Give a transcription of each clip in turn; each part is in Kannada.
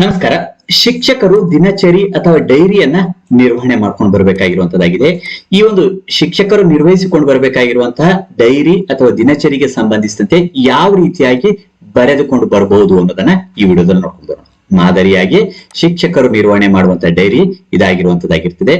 ನಮಸ್ಕಾರ. ಶಿಕ್ಷಕರು ದಿನಚರಿ ಅಥವಾ ಡೈರಿಯನ್ನ ನಿರ್ವಹಣೆ ಮಾಡ್ಕೊಂಡು ಬರಬೇಕಾಗಿರುವಂತದ್ದಾಗಿದೆ. ಈ ಒಂದು ಶಿಕ್ಷಕರು ನಿರ್ವಹಿಸಿಕೊಂಡು ಬರಬೇಕಾಗಿರುವಂತಹ ಡೈರಿ ಅಥವಾ ದಿನಚರಿಗೆ ಸಂಬಂಧಿಸಿದಂತೆ ಯಾವ ರೀತಿಯಾಗಿ ಬರೆದುಕೊಂಡು ಬರಬಹುದು ಅನ್ನೋದನ್ನ ಈ ವಿಡಿಯೋದಲ್ಲಿ ನೋಡ್ಕೊಂಡು ಮಾದರಿಯಾಗಿ ಶಿಕ್ಷಕರು ನಿರ್ವಹಣೆ ಮಾಡುವಂತಹ ಡೈರಿ ಇದಾಗಿರುವಂತದ್ದಾಗಿರ್ತದೆ.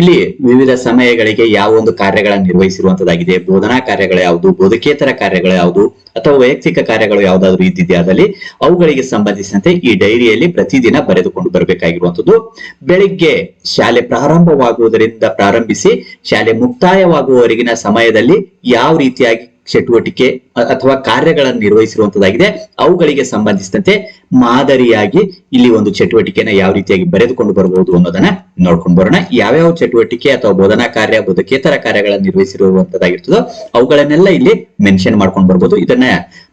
ಇಲ್ಲಿ ವಿವಿಧ ಸಮಯಗಳಿಗೆ ಯಾವ ಒಂದು ಕಾರ್ಯಗಳನ್ನು ನಿರ್ವಹಿಸಿರುವಂತದ್ದಾಗಿದೆ. ಬೋಧನಾ ಕಾರ್ಯಗಳು ಯಾವುದು, ಬೋಧಕೇತರ ಕಾರ್ಯಗಳು ಯಾವುದು, ಅಥವಾ ವೈಯಕ್ತಿಕ ಕಾರ್ಯಗಳು ಯಾವುದಾದ್ರೂ ಅದರಲ್ಲಿ ಅವುಗಳಿಗೆ ಸಂಬಂಧಿಸಿದಂತೆ ಈ ಡೈರಿಯಲ್ಲಿ ಪ್ರತಿದಿನ ಬರೆದುಕೊಂಡು ಬರಬೇಕಾಗಿರುವಂತದ್ದು. ಬೆಳಿಗ್ಗೆ ಶಾಲೆ ಪ್ರಾರಂಭವಾಗುವುದರಿಂದ ಪ್ರಾರಂಭಿಸಿ, ಶಾಲೆ ಮುಕ್ತಾಯವಾಗುವವರೆಗಿನ ಸಮಯದಲ್ಲಿ ಯಾವ ರೀತಿಯಾಗಿ ಚಟುವಟಿಕೆ ಅಥವಾ ಕಾರ್ಯಗಳನ್ನು ನಿರ್ವಹಿಸಿರುವಂತದ್ದಾಗಿದೆ. ಅವುಗಳಿಗೆ ಸಂಬಂಧಿಸಿದಂತೆ ಮಾದರಿಯಾಗಿ ಇಲ್ಲಿ ಒಂದು ಚಟುವಟಿಕೆನ ಯಾವ ರೀತಿಯಾಗಿ ಬರೆದುಕೊಂಡು ಬರಬಹುದು ಅನ್ನೋದನ್ನ ನೋಡ್ಕೊಂಡು ಬರೋಣ. ಯಾವ್ಯಾವ ಚಟುವಟಿಕೆ ಅಥವಾ ಬೋಧನಾ ಕಾರ್ಯ ಬೋಧಕೇತರ ಕಾರ್ಯಗಳನ್ನು ನಿರ್ವಹಿಸಿರುವಂತದ್ದಾಗಿರ್ತದೋ ಅವುಗಳನ್ನೆಲ್ಲ ಇಲ್ಲಿ ಮೆನ್ಷನ್ ಮಾಡ್ಕೊಂಡು ಬರ್ಬೋದು. ಇದನ್ನ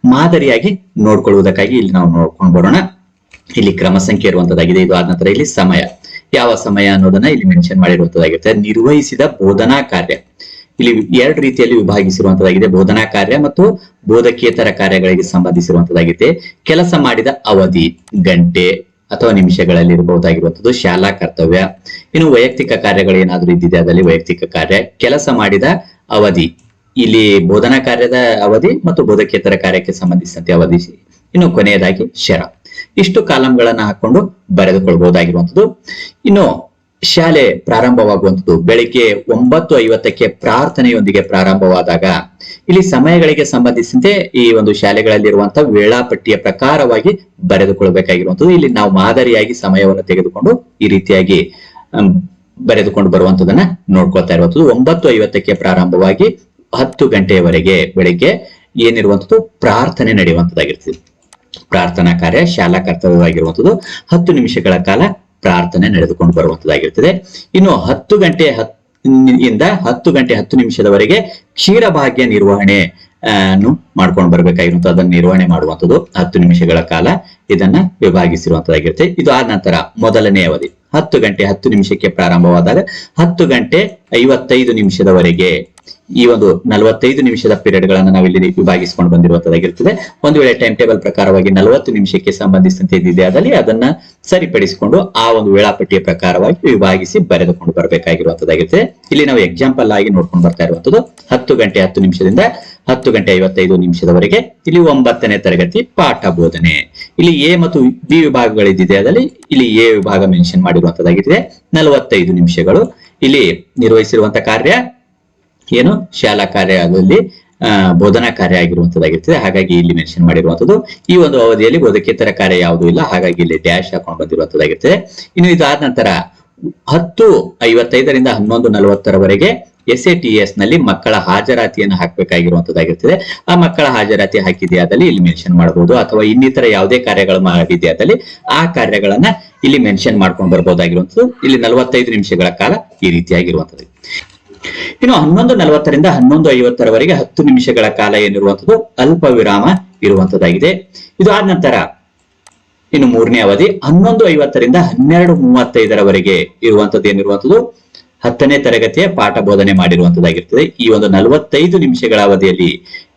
ಮಾದರಿಯಾಗಿ ನೋಡ್ಕೊಳ್ಳುವುದಕ್ಕಾಗಿ ಇಲ್ಲಿ ನಾವು ನೋಡ್ಕೊಂಡು ಬರೋಣ. ಇಲ್ಲಿ ಕ್ರಮ ಸಂಖ್ಯೆ ಇರುವಂತದ್ದಾಗಿದೆ. ಇದು ಆದ ನಂತರ ಇಲ್ಲಿ ಸಮಯ. ಯಾವ ಸಮಯ ಅನ್ನೋದನ್ನ ಇಲ್ಲಿ ಮೆನ್ಷನ್ ಮಾಡಿರುವಂತದ್ದಾಗಿರ್ತದೆ ನಿರ್ವಹಿಸಿದ ಬೋಧನಾ ಕಾರ್ಯ. ಇಲ್ಲಿ ಎರಡು ರೀತಿಯಲ್ಲಿ ವಿಭಾಗಿಸಿರುವಂತದ್ದಾಗಿದೆ ಬೋಧನಾ ಕಾರ್ಯ ಮತ್ತು ಬೋಧಕೇತರ ಕಾರ್ಯಗಳಿಗೆ ಸಂಬಂಧಿಸಿರುವಂತದ್ದಾಗಿದೆ ಕೆಲಸ ಮಾಡಿದ ಅವಧಿ, ಗಂಟೆ ಅಥವಾ ನಿಮಿಷಗಳಲ್ಲಿ ಇರಬಹುದಾಗಿರುವಂತದ್ದು ಶಾಲಾ ಕರ್ತವ್ಯ. ಇನ್ನು ವೈಯಕ್ತಿಕ ಕಾರ್ಯಗಳು ಏನಾದರೂ ಇದ್ದಿದೆ ಅದರಲ್ಲಿ ವೈಯಕ್ತಿಕ ಕಾರ್ಯ. ಕೆಲಸ ಮಾಡಿದ ಅವಧಿ, ಇಲ್ಲಿ ಬೋಧನಾ ಕಾರ್ಯದ ಅವಧಿ ಮತ್ತು ಬೋಧಕೇತರ ಕಾರ್ಯಕ್ಕೆ ಸಂಬಂಧಿಸಿದಂತೆ ಅವಧಿ. ಇನ್ನು ಕೊನೆಯದಾಗಿ ಶರ. ಇಷ್ಟು ಕಾಲಂಗಳನ್ನ ಹಾಕೊಂಡು ಬರೆದುಕೊಳ್ಬಹುದಾಗಿರುವಂತದ್ದು. ಇನ್ನು ಶಾಲೆ ಪ್ರಾರಂಭವಾಗುವಂಥದ್ದು. ಬೆಳಿಗ್ಗೆ ಒಂಬತ್ತು ಐವತ್ತಕ್ಕೆ ಪ್ರಾರ್ಥನೆಯೊಂದಿಗೆ ಪ್ರಾರಂಭವಾದಾಗ ಇಲ್ಲಿ ಸಮಯಗಳಿಗೆ ಸಂಬಂಧಿಸಿದಂತೆ ಈ ಒಂದು ಶಾಲೆಗಳಲ್ಲಿರುವಂತಹ ವೇಳಾಪಟ್ಟಿಯ ಪ್ರಕಾರವಾಗಿ ಬರೆದುಕೊಳ್ಬೇಕಾಗಿರುವಂಥದ್ದು. ಇಲ್ಲಿ ನಾವು ಮಾದರಿಯಾಗಿ ಸಮಯವನ್ನು ತೆಗೆದುಕೊಂಡು ಈ ರೀತಿಯಾಗಿ ಬರೆದುಕೊಂಡು ಬರುವಂತದನ್ನ ನೋಡ್ಕೊಳ್ತಾ ಇರುವಂಥದ್ದು. ಒಂಬತ್ತು ಐವತ್ತಕ್ಕೆ ಪ್ರಾರಂಭವಾಗಿ ಹತ್ತು ಗಂಟೆಯವರೆಗೆ ಬೆಳಿಗ್ಗೆ ಏನಿರುವಂತದ್ದು ಪ್ರಾರ್ಥನೆ ನಡೆಯುವಂಥದ್ದಾಗಿರ್ತದೆ. ಪ್ರಾರ್ಥನಾ ಕಾರ್ಯ ಶಾಲಾ ಕರ್ತವ್ಯವಾಗಿರುವಂಥದ್ದು. ಹತ್ತು ನಿಮಿಷಗಳ ಕಾಲ ಪ್ರಾರ್ಥನೆ ನಡೆದುಕೊಂಡು ಬರುವಂತದ್ದಾಗಿರ್ತದೆ ಇನ್ನು ಹತ್ತು ಗಂಟೆ ಹತ್ ಇಂದ ಹತ್ತು ಗಂಟೆ ಹತ್ತು ನಿಮಿಷದವರೆಗೆ ಕ್ಷೀರಭಾಗ್ಯ ನಿರ್ವಹಣೆ ಅನ್ನು ಮಾಡ್ಕೊಂಡು ಬರ್ಬೇಕಾಗಿರುವಂತ, ಅದನ್ನ ನಿರ್ವಹಣೆ ಮಾಡುವಂಥದ್ದು ಹತ್ತು ನಿಮಿಷಗಳ ಕಾಲ ಇದನ್ನ ವಿಭಾಗಿಸಿರುವಂತದ್ದಾಗಿರುತ್ತೆ. ಇದು ಆದ ನಂತರ ಮೊದಲನೇ ಅವಧಿ. ಹತ್ತು ಗಂಟೆ ಹತ್ತು ನಿಮಿಷಕ್ಕೆ ಪ್ರಾರಂಭವಾದಾಗ ಹತ್ತು ಗಂಟೆ ಐವತ್ತೈದು ನಿಮಿಷದವರೆಗೆ ಈ ಒಂದು ನಲವತ್ತೈದು ನಿಮಿಷದ ಪೀರಿಯಡ್ ಗಳನ್ನ ನಾವಿಲ್ಲಿ ವಿಭಾಗಿಸಿಕೊಂಡು ಬಂದಿರುವಂತದ್ದಾಗಿರ್ತದೆ. ಒಂದು ವೇಳೆ ಟೈಮ್ ಟೇಬಲ್ ಪ್ರಕಾರವಾಗಿ ನಲವತ್ತು ನಿಮಿಷಕ್ಕೆ ಸಂಬಂಧಿಸಿದಂತೆ ಇದ್ದಿದೆ ಅದಲ್ಲಿ ಅದನ್ನ ಸರಿಪಡಿಸಿಕೊಂಡು ಆ ಒಂದು ವೇಳಾಪಟ್ಟಿಯ ಪ್ರಕಾರವಾಗಿ ವಿಭಾಗಿಸಿ ಬರೆದುಕೊಂಡು ಬರಬೇಕಾಗಿರುವಂತದ್ದಾಗಿರ್ತದೆ. ಇಲ್ಲಿ ನಾವು ಎಕ್ಸಾಂಪಲ್ ಆಗಿ ನೋಡ್ಕೊಂಡು ಬರ್ತಾ ಇರುವಂತದ್ದು. ಹತ್ತು ಗಂಟೆ ಹತ್ತು ನಿಮಿಷದಿಂದ ಹತ್ತು ಗಂಟೆ ಐವತ್ತೈದು ನಿಮಿಷದವರೆಗೆ ಇಲ್ಲಿ ಒಂಬತ್ತನೇ ತರಗತಿ ಪಾಠ ಬೋಧನೆ. ಇಲ್ಲಿ ಎ ಮತ್ತು ಬಿ ವಿಭಾಗಗಳಿದ್ದಿದೆ ಅದರಲ್ಲಿ ಇಲ್ಲಿ ಎ ವಿಭಾಗ ಮೆನ್ಷನ್ ಮಾಡಿರುವಂತದ್ದಾಗಿದೆ ನಲವತ್ತೈದು ನಿಮಿಷಗಳು. ಇಲ್ಲಿ ನಿರ್ವಹಿಸಿರುವಂತ ಕಾರ್ಯ ಏನು ಶಾಲಾ ಕಾರ್ಯದಲ್ಲಿ ಆ, ಬೋಧನಾ ಕಾರ್ಯ ಆಗಿರುವಂತದ್ದಾಗಿರ್ತದೆ ಹಾಗಾಗಿ ಇಲ್ಲಿ ಮೆನ್ಷನ್ ಮಾಡಿರುವಂತದ್ದು ಈ ಒಂದು ಅವಧಿಯಲ್ಲಿ ಬೋಧಕೇತರ ಕಾರ್ಯ ಯಾವುದು ಇಲ್ಲ. ಹಾಗಾಗಿ ಇಲ್ಲಿ ಡ್ಯಾಶ್ ಹಾಕೊಂಡು ಬಂದಿರುವಂತದ್ದಾಗಿರ್ತದೆ ಇನ್ನು ಇದಾದ ನಂತರ ಹತ್ತು ಐವತ್ತೈದರಿಂದ ಹನ್ನೊಂದು ನಲವತ್ತರವರೆಗೆ ಎಸ್ ಎ ಟಿ ಎಸ್ನಲ್ಲಿ ಮಕ್ಕಳ ಹಾಜರಾತಿಯನ್ನು ಹಾಕಬೇಕಾಗಿರುವಂತದ್ದಾಗಿರ್ತದೆ ಆ ಮಕ್ಕಳ ಹಾಜರಾತಿ ಹಾಕಿದೆಯಾದಲ್ಲಿ ಇಲ್ಲಿ ಮೆನ್ಷನ್ ಮಾಡಬಹುದು. ಅಥವಾ ಇನ್ನಿತರ ಯಾವುದೇ ಕಾರ್ಯಗಳು ಮಾಡಿದೆಯಾದಲ್ಲಿ ಆ ಕಾರ್ಯಗಳನ್ನ ಇಲ್ಲಿ ಮೆನ್ಷನ್ ಮಾಡ್ಕೊಂಡು ಬರ್ಬೋದಾಗಿರುವಂತದ್ದು. ಇಲ್ಲಿ ನಲವತ್ತೈದು ನಿಮಿಷಗಳ ಕಾಲ ಈ ರೀತಿಯಾಗಿರುವಂತದ್ದು. ಇನ್ನು ಹನ್ನೊಂದು ನಲವತ್ತರಿಂದ ಹನ್ನೊಂದು ಐವತ್ತರವರೆಗೆ ಹತ್ತು ನಿಮಿಷಗಳ ಕಾಲ ಏನಿರುವಂಥದ್ದು ಅಲ್ಪ ವಿರಾಮ ಇರುವಂತದ್ದಾಗಿದೆ ಇದು ಆದ ನಂತರ ಇನ್ನು ಮೂರನೇ ಅವಧಿ ಹನ್ನೊಂದು ಐವತ್ತರಿಂದ ಹನ್ನೆರಡು ಮೂವತ್ತೈದರವರೆಗೆ ಇರುವಂತದ್ದು ಏನಿರುವಂತದ್ದು ಹತ್ತನೇ ತರಗತಿಯ ಪಾಠ ಬೋಧನೆ ಮಾಡಿರುವಂತದ್ದಾಗಿರ್ತದೆ ಈ ಒಂದು ನಲವತ್ತೈದು ನಿಮಿಷಗಳ ಅವಧಿಯಲ್ಲಿ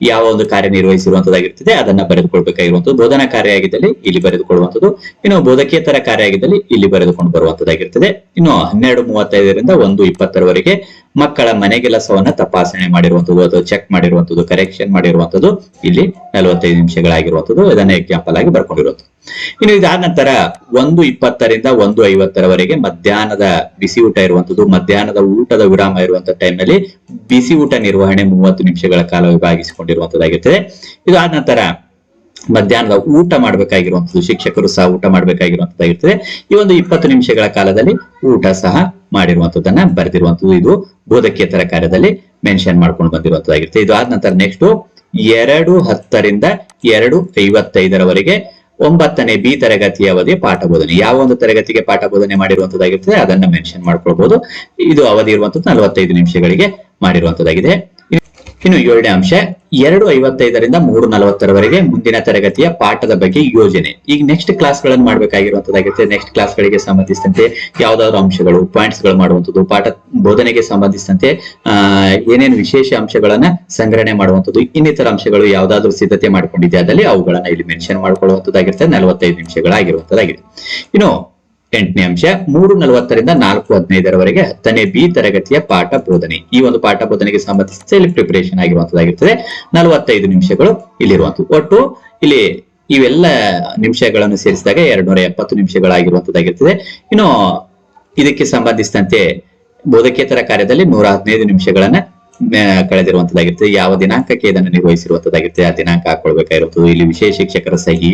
ಯಾವ ಒಂದು ಕಾರ್ಯ ನಿರ್ವಹಿಸಿರುವಂತದ್ದಾಗಿರ್ತದೆ ಅದನ್ನ ಬರೆದುಕೊಳ್ಬೇಕಾಗಿರುವಂತದ್ದು ಬೋಧನಾ ಕಾರ್ಯ ಆಗಿದ್ದಲ್ಲಿ ಇಲ್ಲಿ ಬರೆದುಕೊಳ್ಳುವಂಥದ್ದು. ಇನ್ನು ಬೋಧಕೇತರ ಕಾರ್ಯ ಆಗಿದ್ದಲ್ಲಿ ಇಲ್ಲಿ ಬರೆದುಕೊಂಡು ಬರುವಂತದ್ದಾಗಿರ್ತದೆ ಇನ್ನು ಹನ್ನೆರಡು ಮೂವತ್ತೈದರಿಂದ ಒಂದು ಇಪ್ಪತ್ತರವರೆಗೆ ಮಕ್ಕಳ ಮನೆಗೆಲಸವನ್ನ ತಪಾಸಣೆ ಮಾಡಿರುವಂತದ್ದು ಅಥವಾ ಚೆಕ್ ಮಾಡಿರುವಂತದ್ದು ಕರೆಕ್ಷನ್ ಮಾಡಿರುವಂತದ್ದು ಇಲ್ಲಿ ನಲವತ್ತೈದು ನಿಮಿಷಗಳಾಗಿರುವಂತದ್ದು ಇದನ್ನ ಎಕ್ಸಾಂಪಲ್ ಆಗಿ ಬರ್ಕೊಂಡಿರುವಂತದ್ದು ಇನ್ನು ಇದಾದ ನಂತರ ಒಂದು ಇಪ್ಪತ್ತರಿಂದ ಒಂದು ಐವತ್ತರವರೆಗೆ ಮಧ್ಯಾಹ್ನದ ಬಿಸಿ ಊಟ ಇರುವಂತದ್ದು ಮಧ್ಯಾಹ್ನದ ಊಟದ ವಿರಾಮ ಇರುವಂತ ಟೈಮ್ನಲ್ಲಿ ಬಿಸಿ ಊಟ ನಿರ್ವಹಣೆ ಮೂವತ್ತು ನಿಮಿಷಗಳ ಕಾಲ ವಿಭಾಗಿಸಿಕೊಂಡಿರುವಂತದ್ದಾಗಿರ್ತದೆ ಇದು ಆದ ನಂತರ ಮಧ್ಯಾಹ್ನದ ಊಟ ಮಾಡಬೇಕಾಗಿರುವಂತದ್ದು ಶಿಕ್ಷಕರು ಸಹ ಊಟ ಮಾಡಬೇಕಾಗಿರುವಂತದ್ದಾಗಿರ್ತದೆ ಈ ಒಂದು ಇಪ್ಪತ್ತು ನಿಮಿಷಗಳ ಕಾಲದಲ್ಲಿ ಊಟ ಸಹ ಮಾಡಿರುವಂತದನ್ನ ಬರೆದಿರುವಂತದ್ದು ಇದು ಬೋಧಕೇತರ ಕಾರ್ಯದಲ್ಲಿ ಮೆನ್ಷನ್ ಮಾಡ್ಕೊಂಡು ಬಂದಿರುವಂತದ್ದಾಗಿರುತ್ತೆ. ಇದು ಆದ ನಂತರ ನೆಕ್ಸ್ಟ್ ಎರಡು ಹತ್ತರಿಂದ ಎರಡು ಐವತ್ತೈದರವರೆಗೆ ಒಂಬತ್ತನೇ ಬಿ ತರಗತಿಯ ಅವಧಿ ಪಾಠ ಬೋಧನೆ. ಯಾವ ಒಂದು ತರಗತಿಗೆ ಪಾಠ ಬೋಧನೆ ಮಾಡಿರುವಂತದ್ದಾಗಿರ್ತದೆ ಅದನ್ನ ಮೆನ್ಷನ್ ಮಾಡ್ಕೊಳ್ಬಹುದು ಇದು ಅವಧಿ ಇರುವಂತದ್ದು ನಲವತ್ತೈದು ನಿಮಿಷಗಳಿಗೆ ಮಾಡಿರುವಂತದ್ದಾಗಿದೆ. ಇನ್ನು ಏಳನೇ ಅಂಶ, ಎರಡು ಐವತ್ತೈದರಿಂದ ಮೂರು ನಲವತ್ತರವರೆಗೆ ಮುಂದಿನ ತರಗತಿಯ ಪಾಠದ ಬಗ್ಗೆ ಯೋಜನೆ. ಈಗ ನೆಕ್ಸ್ಟ್ ಕ್ಲಾಸ್ಗಳನ್ನು ಮಾಡಬೇಕಾಗಿರುವಂತದ್ದಾಗಿರುತ್ತೆ. ನೆಕ್ಸ್ಟ್ ಕ್ಲಾಸ್ ಗಳಿಗೆ ಸಂಬಂಧಿಸಿದಂತೆ ಯಾವ್ದಾದ್ರು ಅಂಶಗಳು ಪಾಯಿಂಟ್ಸ್ಗಳು ಮಾಡುವಂಥದ್ದು, ಪಾಠ ಬೋಧನೆಗೆ ಸಂಬಂಧಿಸಿದಂತೆ ಏನೇನು ವಿಶೇಷ ಅಂಶಗಳನ್ನ ಸಂಗ್ರಹಣೆ ಮಾಡುವಂಥದ್ದು, ಇನ್ನಿತರ ಅಂಶಗಳು ಯಾವ್ದಾದ್ರು ಸಿದ್ಧತೆ ಮಾಡ್ಕೊಂಡಿದೆ ಅದರಲ್ಲಿ ಅವುಗಳನ್ನ ಇಲ್ಲಿ ಮೆನ್ಷನ್ ಮಾಡ್ಕೊಳ್ಳುವಂಥದ್ದಾಗಿರುತ್ತೆ ನಲವತ್ತೈದು ನಿಮಿಷಗಳಾಗಿರುವಂತದ್ದಾಗಿದೆ. ಇನ್ನು ಎಂಟನೇ ಅಂಶ, ಮೂರು ನಲವತ್ತರಿಂದ ನಾಲ್ಕು ಹದಿನೈದರವರೆಗೆ ಹತ್ತನೇ ಬಿ ತರಗತಿಯ ಪಾಠ ಬೋಧನೆ. ಈ ಒಂದು ಪಾಠ ಬೋಧನೆಗೆ ಸಂಬಂಧಿಸಿದ ಸೆಲ್ಫ್ ಪ್ರಿಪರೇಷನ್ ಆಗಿರುವಂತದ್ದಾಗಿರ್ತದೆ. ನಲವತ್ತೈದು ನಿಮಿಷಗಳು ಇಲ್ಲಿರುವಂತದ್ದು ಒಟ್ಟು ಇಲ್ಲಿ ಇವೆಲ್ಲ ನಿಮಿಷಗಳನ್ನು ಸೇರಿಸಿದಾಗ ಎರಡ್ ನೂರ ಎಪ್ಪತ್ತು ನಿಮಿಷಗಳಾಗಿರುವಂತದ್ದಾಗಿರ್ತದೆ. ಇನ್ನು ಇದಕ್ಕೆ ಸಂಬಂಧಿಸಿದಂತೆ ಬೋಧಕೇತರ ಕಾರ್ಯದಲ್ಲಿ ನೂರ ಹದಿನೈದು ನಿಮಿಷಗಳನ್ನ ಕಳೆದಿರುವಂತದ್ದಾಗಿರ್ತದೆ ಯಾವ ದಿನಾಂಕಕ್ಕೆ ಇದನ್ನು ನಿರ್ವಹಿಸಿರುವಂತದ್ದಾಗಿರ್ತದೆ ಆ ದಿನಾಂಕ ಹಾಕೊಳ್ಬೇಕಾಗಿರುತ್ತದೆ ಇಲ್ಲಿ ವಿಶೇಷ ಶಿಕ್ಷಕರ ಸಹಿ,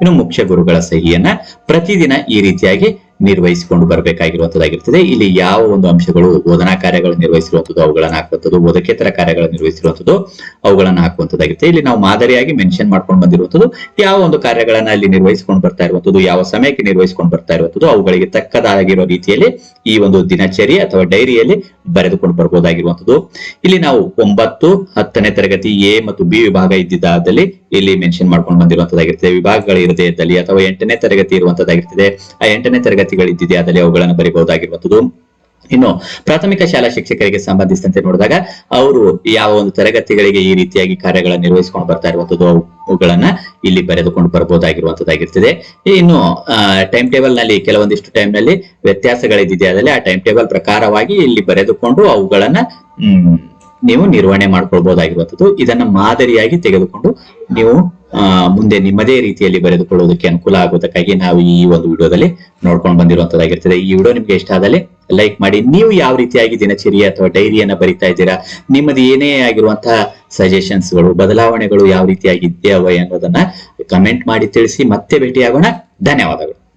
ಇನ್ನು ಮುಖ್ಯ ಗುರುಗಳ ಸಹಿಯನ್ನ ಪ್ರತಿದಿನ ಈ ರೀತಿಯಾಗಿ ನಿರ್ವಹಿಸಿಕೊಂಡು ಬರಬೇಕಾಗಿರುವಂತದ್ದಾಗಿರ್ತದೆ ಇಲ್ಲಿ ಯಾವ ಒಂದು ಅಂಶಗಳು ಬೋಧನಾ ಕಾರ್ಯಗಳು ನಿರ್ವಹಿಸಿರುವಂತದ್ದು, ಅವುಗಳನ್ನು ಹಾಕುವಂಥದ್ದು ಬೋಧಕೇತರ ಕಾರ್ಯಗಳು ನಿರ್ವಹಿಸಿರುವಂತದ್ದು, ಅವುಗಳನ್ನು ಹಾಕುವಂತದ್ದಾಗಿರುತ್ತೆ. ಇಲ್ಲಿ ನಾವು ಮಾದರಿಯಾಗಿ ಮೆನ್ಷನ್ ಮಾಡ್ಕೊಂಡು ಬಂದಿರುವಂತದ್ದು, ಯಾವ ಒಂದು ಕಾರ್ಯಗಳನ್ನ ಅಲ್ಲಿ ನಿರ್ವಹಿಸಿಕೊಂಡು ಬರ್ತಾ ಇರುವಂತದ್ದು, ಯಾವ ಸಮಯಕ್ಕೆ ನಿರ್ವಹಿಸಿಕೊಂಡು ಬರ್ತಾ ಇರುವಂತದ್ದು, ಅವುಗಳಿಗೆ ತಕ್ಕದಾಗಿರೋ ರೀತಿಯಲ್ಲಿ ಈ ಒಂದು ದಿನಚರಿ ಅಥವಾ ಡೈರಿಯಲ್ಲಿ ಬರೆದುಕೊಂಡು ಬರಬಹುದಾಗಿರುವಂಥದ್ದು ಇಲ್ಲಿ ನಾವು ಒಂಬತ್ತು, ಹತ್ತನೇ ತರಗತಿ ಎ ಮತ್ತು ಬಿ ವಿಭಾಗ ಇದ್ದಿದ್ದಾದಲ್ಲಿ ಇಲ್ಲಿ ಮೆನ್ಷನ್ ಮಾಡ್ಕೊಂಡು ಬಂದಿರುವಂತದ್ದಾಗಿರ್ತದೆ ವಿಭಾಗಗಳು ಇರದೇ ಇದ್ದಲ್ಲಿ ಅಥವಾ ಎಂಟನೇ ತರಗತಿ ಇರುವಂತದ್ದಾಗಿರ್ತದೆ. ಆ ಎಂಟನೇ ತರಗತಿಗಳು ಇದ್ದಿದೆ ಅದರಲ್ಲಿ ಅವುಗಳನ್ನು ಬರೀಬಹುದಾಗಿರುವಂತದ್ದು ಇನ್ನು ಪ್ರಾಥಮಿಕ ಶಾಲಾ ಶಿಕ್ಷಕರಿಗೆ ಸಂಬಂಧಿಸಿದಂತೆ ನೋಡಿದಾಗ ಅವರು ಯಾವ ಒಂದು ತರಗತಿಗಳಿಗೆ ಈ ರೀತಿಯಾಗಿ ಕಾರ್ಯಗಳನ್ನು ನಿರ್ವಹಿಸಿಕೊಂಡು ಬರ್ತಾ ಇರುವಂತದ್ದು ಅವು- ಅವುಗಳನ್ನ ಇಲ್ಲಿ ಬರೆದುಕೊಂಡು ಬರಬಹುದಾಗಿರುವಂತದ್ದಾಗಿರ್ತದೆ ಇನ್ನು ಟೈಮ್ ಟೇಬಲ್ನಲ್ಲಿ ಕೆಲವೊಂದಿಷ್ಟು ಟೈಮ್ನಲ್ಲಿ ವ್ಯತ್ಯಾಸಗಳಿದ್ದಿದೆ, ಅದರಲ್ಲಿ ಆ ಟೈಮ್ ಟೇಬಲ್ ಪ್ರಕಾರವಾಗಿ ಇಲ್ಲಿ ಬರೆದುಕೊಂಡು ಅವುಗಳನ್ನ, ಹ್ಮ್ ನೀವು ನಿರ್ವಹಣೆ ಮಾಡ್ಕೊಳ್ಬಹುದಾಗಿರುವಂತದ್ದು ಇದನ್ನ ಮಾದರಿಯಾಗಿ ತೆಗೆದುಕೊಂಡು ನೀವು ಮುಂದೆ ನಿಮ್ಮದೇ ರೀತಿಯಲ್ಲಿ ಬರೆದುಕೊಳ್ಳೋದಕ್ಕೆ ಅನುಕೂಲ ಆಗುವುದಕ್ಕಾಗಿ ನಾವು ಈ ಒಂದು ವಿಡಿಯೋದಲ್ಲಿ ನೋಡ್ಕೊಂಡು ಬಂದಿರುವಂತದ್ದಾಗಿರ್ತದೆ ಈ ವಿಡಿಯೋ ನಿಮ್ಗೆ ಇಷ್ಟ ಆದಲ್ಲಿ ಲೈಕ್ ಮಾಡಿ. ನೀವು ಯಾವ ರೀತಿಯಾಗಿ ದಿನಚರಿ ಅಥವಾ ಡೈರಿಯನ್ನ ಬರಿತಾ ಇದ್ದೀರಾ, ನಿಮ್ಮದು ಏನೇ ಆಗಿರುವಂತಹ ಸಜೆಷನ್ಸ್ಗಳು, ಬದಲಾವಣೆಗಳು ಯಾವ ರೀತಿಯಾಗಿ ಇದ್ದಾವೆ ಅನ್ನೋದನ್ನ ಕಮೆಂಟ್ ಮಾಡಿ ತಿಳಿಸಿ. ಮತ್ತೆ ಭೇಟಿಯಾಗೋಣ. ಧನ್ಯವಾದಗಳು.